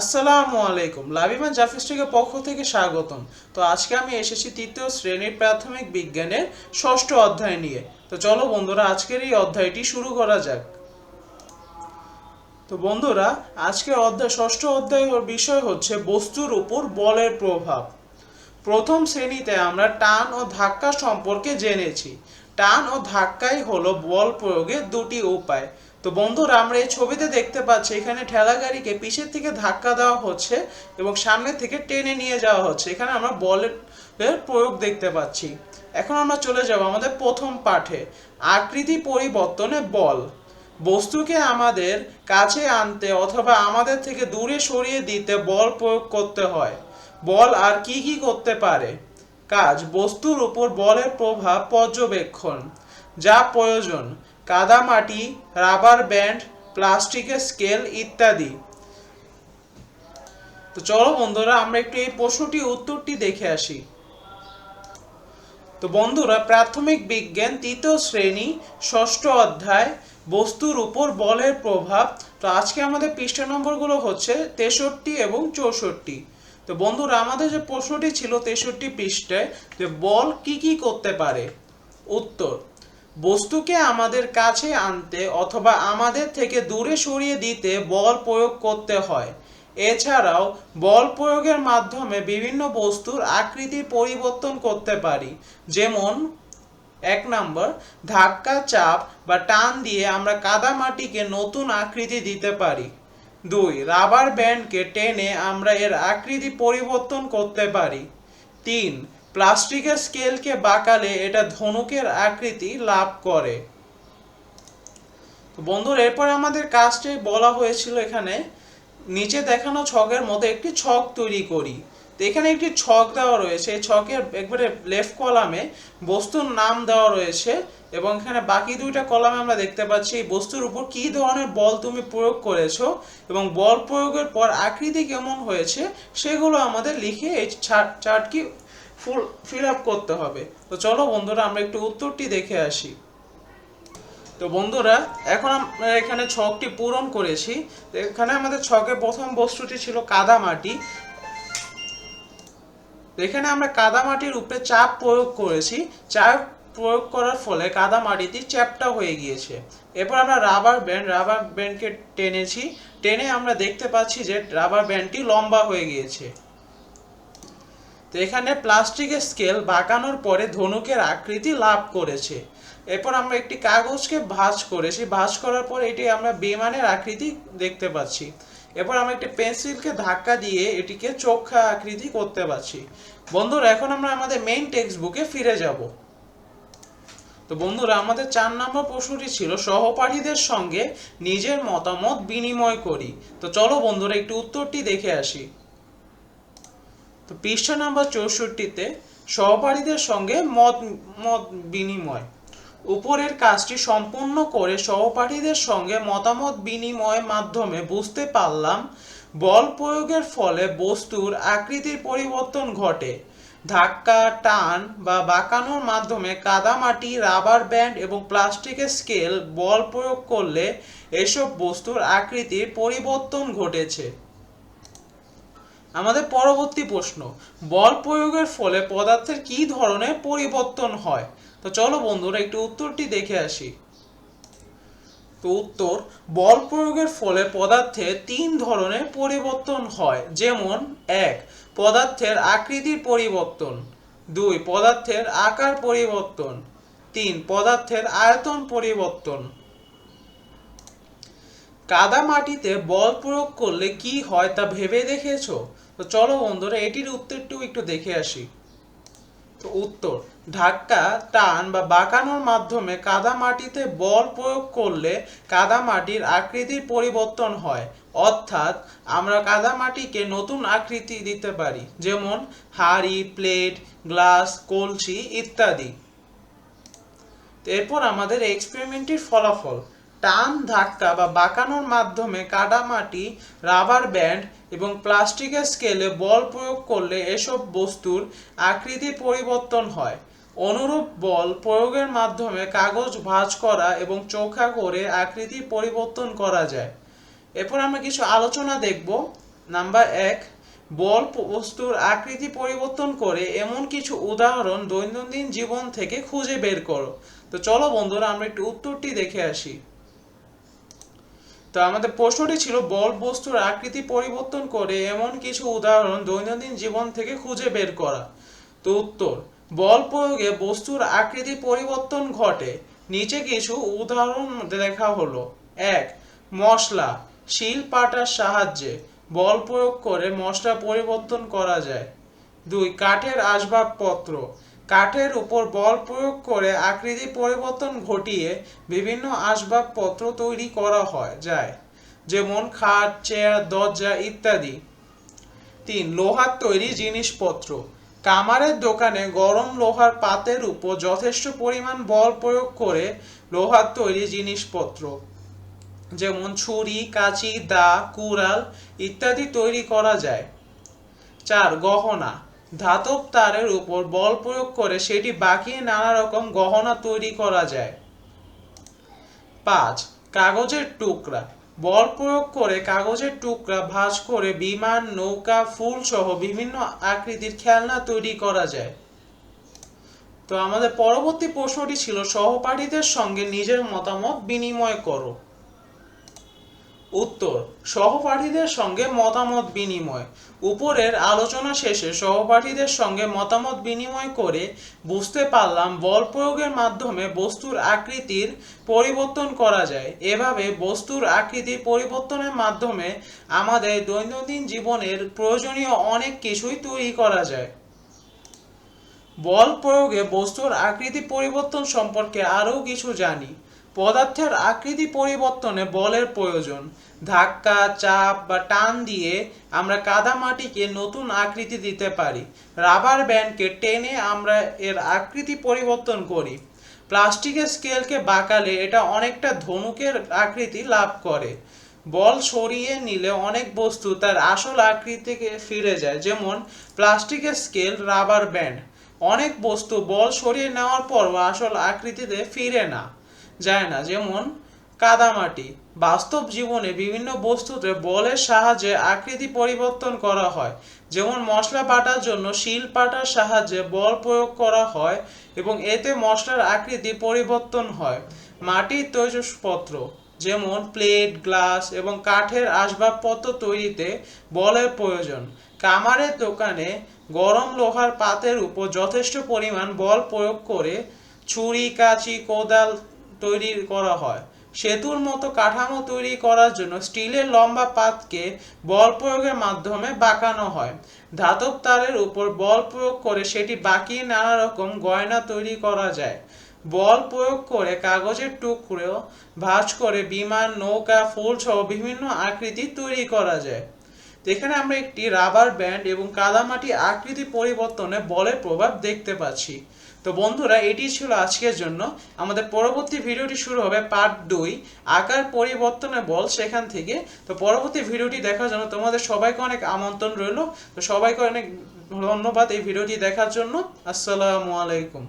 আসসালামু আলাইকুম। লাভিমান জাফিস্টিকের পক্ষ থেকে স্বাগতম। তো আজকে আমি এসেছি তৃতীয় শ্রেণির প্রাথমিক বিজ্ঞানের ষষ্ঠ অধ্যায় নিয়ে। তো চলো বন্ধুরা, আজকের এই অধ্যায়টি শুরু করা যাক। তো বন্ধুরা, আজকের অধ্যায়, ষষ্ঠ অধ্যায়ের বিষয় হচ্ছে বস্তুর উপর বলের প্রভাব। প্রথম শ্রেণীতে আমরা টান ও ধাক্কা সম্পর্কে জেনেছি। টান ও ধাক্কাই হলো বল প্রয়োগের দুটি উপায়। তো বন্ধুরা, আমরা এই ছবিতে দেখতে পাচ্ছি এখানে ঠেলা গাড়িকে পিছের থেকে ধাক্কা দেওয়া হচ্ছে এবং সামনে থেকে টেনে নিয়ে যাওয়া হচ্ছে। এখানে আমরা বলের প্রয়োগ দেখতে পাচ্ছি। এখন আমরা চলে যাব আমাদের প্রথম পাঠে। আকৃতি পরিবর্তনে বল। বস্তুকে আমাদের কাছে আনতে অথবা আমাদের থেকে দূরে সরিয়ে দিতে বল প্রয়োগ করতে হয়। বল আর কি কি করতে পারে? কাজ। বস্তুর উপর বলের প্রভাব পর্যবেক্ষণ। যা প্রয়োজন। কাদামাটি, রাবার ব্যান্ড, প্লাস্টিকের স্কেল ইত্যাদি। তো চলো বন্ধুরা, আমরা একটু এই প্রশ্নটি উত্তরটি দেখে আসি। তো বন্ধুরা, প্রাথমিক বিজ্ঞান তৃতীয় শ্রেণি, ষষ্ঠ অধ্যায়, বস্তুর উপর বলের প্রভাব। তো আজকে আমাদের পৃষ্ঠা নম্বরগুলো হচ্ছে তেষট্টি এবং চৌষট্টি। তো বন্ধুরা, আমাদের যে প্রশ্নটি ছিল তেষট্টি পৃষ্ঠায়, যে বল কি কি করতে পারে? উত্তর। বস্তুকে আমাদের কাছে আনতে অথবা আমাদের থেকে দূরে সরিয়ে দিতে বল প্রয়োগ করতে হয়। এছাড়াও, বল প্রয়োগের মাধ্যমে বিভিন্ন বস্তুর আকৃতির পরিবর্তন করতে পারি। যেমন, এক নম্বর, ধাক্কা, চাপ বা টান দিয়ে আমরা কাদামাটিকে নতুন আকৃতি দিতে পারি। দুই, রাবার ব্যান্ডকে টেনে আমরা এর আকৃতি পরিবর্তন করতে পারি। তিন প্লাস্টিকের স্কেলকে বাঁকালে এটা ধনুকের আকৃতি লাভ করে। বন্ধুরা, এরপর আমাদের কাজটি বলা হয়েছিল এখানে, নিচে দেখানো ছকের মধ্যে একটি ছক তৈরি করি। তো এখানে একটি ছক দেওয়া রয়েছে, এই ছকের একবারে লেফট কলামে বস্তুর নাম দেওয়া রয়েছে এবং এখানে বাকি দুইটা কলামে আমরা দেখতে পাচ্ছি এই বস্তুর উপর কী ধরনের বল তুমি প্রয়োগ করেছ এবং বল প্রয়োগের পর আকৃতি কেমন হয়েছে, সেগুলো আমাদের লিখে এই চার্ট কি ফুল ফিল আপ করতে হবে। তো চলো বন্ধুরা, আমরা একটু উত্তরটি দেখে আসি। তো বন্ধুরা, এখন আমরা এখানে ছকটি পূরণ করেছি। এখানে আমাদের ছকের প্রথম বস্তুটি ছিল কাদামাটি। তো এখানে আমরা কাদামাটির উপরে চাপ প্রয়োগ করেছি। চাপ প্রয়োগ করার ফলে কাদামাটিটি চ্যাপটা হয়ে গিয়েছে। এরপর আমরা রাবার ব্যান্ড, রাবার ব্যান্ডকে টেনেছি। টেনে আমরা দেখতে পাচ্ছি যে রাবার ব্যান্ডটি লম্বা হয়ে গিয়েছে। তো এখানে প্লাস্টিকের স্কেল বাঁকানোর পরে ধনুকের আকৃতি লাভ করেছে। এরপর আমরা একটি কাগজকে ভাঁজ করেছি ভাঁজ করার পর এটি আমরা বিমানের আকৃতি দেখতে পাচ্ছি। এরপর আমরা একটি পেন্সিলকে ধাক্কা দিয়ে এটিকে চোখা আকৃতি করতে পারছি। বন্ধুরা, এখন আমরা আমাদের মেইন টেক্সট বুকে ফিরে যাব। তো বন্ধুরা, আমাদের চার নম্বর প্রশ্নটি ছিল, সহপাঠীদের সঙ্গে নিজের মতামত বিনিময় করি। তো চলো বন্ধুরা, একটু উত্তরটি দেখে আসি। তো পৃষ্ঠা নাম্বার চৌষট্টিতে সহপাঠীদের সঙ্গে মত মত বিনিময়। উপরের কাজটি সম্পূর্ণ করে সহপাঠীদের সঙ্গে মতামত বিনিময়ের মাধ্যমে বুঝতে পারলাম, বল প্রয়োগের ফলে বস্তুর আকৃতির পরিবর্তন ঘটে। ধাক্কা, টান বা বাঁকানোর মাধ্যমে কাদামাটি, রাবার ব্যান্ড এবং প্লাস্টিকের স্কেল বল প্রয়োগ করলে এসব বস্তুর আকৃতির পরিবর্তন ঘটেছে। আমাদের পরবর্তী প্রশ্ন, বল প্রয়োগের ফলে পদার্থের কি ধরনের পরিবর্তন হয়? তো চলো বন্ধুরা, একটু উত্তরটি দেখে আসি। তো উত্তর, বল প্রয়োগের ফলে পদার্থে তিন ধরনের পরিবর্তন হয়। যেমন, এক, পদার্থের আকৃতির পরিবর্তন। দুই, পদার্থের আকার পরিবর্তন। তিন, পদার্থের আয়তন পরিবর্তন। কাদা মাটিতে বল প্রয়োগ করলে কি হয় তা ভেবে দেখেছ? তো চলো বন্ধুরা, এটির উত্তরটিও একটু দেখে আসি। তো উত্তর, ধাক্কা, টান বা বাঁকানোর মাধ্যমে কাদা মাটিতে বল প্রয়োগ করলে কাদা মাটির আকৃতির পরিবর্তন হয়। অর্থাৎ, আমরা কাদা মাটিকে নতুন আকৃতি দিতে পারি, যেমন হাড়ি, প্লেট, গ্লাস, কলসি ইত্যাদি। এরপর আমাদের এক্সপেরিমেন্টের ফলাফল। টান ধাক্কা বা বাঁকানোর মাধ্যমে কাদামাটি, রাবার ব্যান্ড এবং প্লাস্টিকের স্কেলে বল প্রয়োগ করলে এসব বস্তুর আকৃতির পরিবর্তন হয়। অনুরূপ বল প্রয়োগের মাধ্যমে কাগজ ভাঁজ করা এবং চোখা করে আকৃতির পরিবর্তন করা যায়। এরপর আমরা কিছু আলোচনা দেখব। নাম্বার এক, বল বস্তুর আকৃতি পরিবর্তন করে এমন কিছু উদাহরণ দৈনন্দিন জীবন থেকে খুঁজে বের করো। তো চলো বন্ধুরা, আমরা একটু উত্তরটি দেখে আসি। তো আমাদের প্রশ্নটি ছিল বল বস্তুর আকৃতি পরিবর্তন করে এমন কিছু উদাহরণ দৈনন্দিন জীবন থেকে খুঁজে বের করা। তো উত্তর, বল প্রয়োগে বস্তুর আকৃতি পরিবর্তন ঘটে। নিচে কিছু উদাহরণ দেখা হলো। এক, মশলা, শিল পাটার সাহায্যে বল প্রয়োগ করে মশলা পরিবর্তন করা যায়। দুই, কাঠের আসবাবপত্র কাঠের উপর বল প্রয়োগ করে আকৃতি পরিবর্তন ঘটিয়ে বিভিন্ন আসবাবপত্র তৈরি করা হয়, যায়। যেমন খাট, চেয়ার, দরজা ইত্যাদি। তিন, লোহার তৈরি জিনিসপত্র। কামারের দোকানে গরম লোহার পাতের উপর যথেষ্ট পরিমাণ বল প্রয়োগ করে লোহার তৈরি জিনিসপত্র। যেমন ছুরি, কাঁচি, দা, কুড়াল ইত্যাদি তৈরি করা যায়। চার, গহনা। ধাতব তারের উপর বল প্রয়োগ করে সেটি বাঁকিয়ে নানা রকম গহনা তৈরি করা যায়। পাঁচ, কাগজের টুকরা। বল প্রয়োগ করে কাগজের টুকরা ভাঁজ করে বিমান, নৌকা, ফুল সহ বিভিন্ন আকৃতির খেলনা তৈরি করা যায়। তো আমাদের পরবর্তী প্রশ্নটি ছিল, সহপাঠীদের সঙ্গে নিজের মতামত বিনিময় করো। উত্তর, সহপাঠীদের সঙ্গে মতামত বিনিময়। উপরের আলোচনা শেষে সহপাঠীদের সঙ্গে মতামত বিনিময় করে বুঝতে পারলাম বল প্রয়োগের মাধ্যমে বস্তুর আকৃতির পরিবর্তন করা যায়। এভাবে বস্তুর আকৃতির পরিবর্তনের মাধ্যমে আমাদের দৈনন্দিন জীবনের প্রয়োজনীয় অনেক কিছুই তৈরি করা যায়। বল প্রয়োগে বস্তুর আকৃতি পরিবর্তন সম্পর্কে আরও কিছু জানি। পদার্থের আকৃতি পরিবর্তনে বলের প্রয়োজন। ধাক্কা, চাপ বা টান দিয়ে আমরা কাদামাটিকে নতুন আকৃতি দিতে পারি। রাবার ব্যান্ডকে টেনে আমরা এর আকৃতি পরিবর্তন করি। প্লাস্টিকের স্কেলকে বাঁকালে এটা অনেকটা ধনুকের আকৃতি লাভ করে। বল সরিয়ে নিলে অনেক বস্তু তার আসল আকৃতিকে ফিরে যায়, যেমন প্লাস্টিকের স্কেল, রাবার ব্যান্ড। অনেক বস্তু বল সরিয়ে নেওয়ার পর আসল আকৃতিতে ফিরে না। যায় না। যেমন, কাদামাটি। বাস্তব জীবনে বিভিন্ন বস্তুতে বলের সাহায্যে আকৃতি পরিবর্তন করা হয়। যেমন, মশলা বাটার জন্য শিল পাটার সাহায্যে বল প্রয়োগ করা হয় এবং এতে মশলার আকৃতি পরিবর্তন হয়। মাটির তৈজসপত্র। যেমন, প্লেট, গ্লাস এবং কাঠের আসবাবপত্র তৈরিতে বলের প্রয়োজন। কামারের দোকানে গরম লোহার পাতের উপর যথেষ্ট পরিমাণ বল প্রয়োগ করে ছুরি, কাঁচি, কোদাল তৈরি করা হয়। সেতুর মতো কাঠামো তৈরি করার জন্য স্টিলের লম্বা পাতকে বল প্রয়োগের মাধ্যমে বাঁকানো হয়। ধাতব তারের উপর বল প্রয়োগ করে সেটি বাঁকিয়ে নানা রকম গয়না তৈরি করা যায়। বল প্রয়োগ করে কাগজের টুকরো, ভাঁজ করে বিমান, নৌকা, ফুল সহ বিভিন্ন আকৃতি তৈরি করা যায়। এখানে আমরা একটি রাবার ব্যান্ড এবং কাদামাটি আকৃতি পরিবর্তনে বলের প্রভাব দেখতে পাচ্ছি। তো বন্ধুরা, এটি ছিল আজকের জন্য। আমাদের পরবর্তী ভিডিওটি শুরু হবে পার্ট দুই, আকার পরিবর্তনে বল সেখান থেকে। তো পরবর্তী ভিডিওটি দেখার জন্য তোমাদের সবাইকে অনেক আমন্ত্রণ রইল। তো সবাইকে অনেক ধন্যবাদ এই ভিডিওটি দেখার জন্য। আসসালামু আলাইকুম।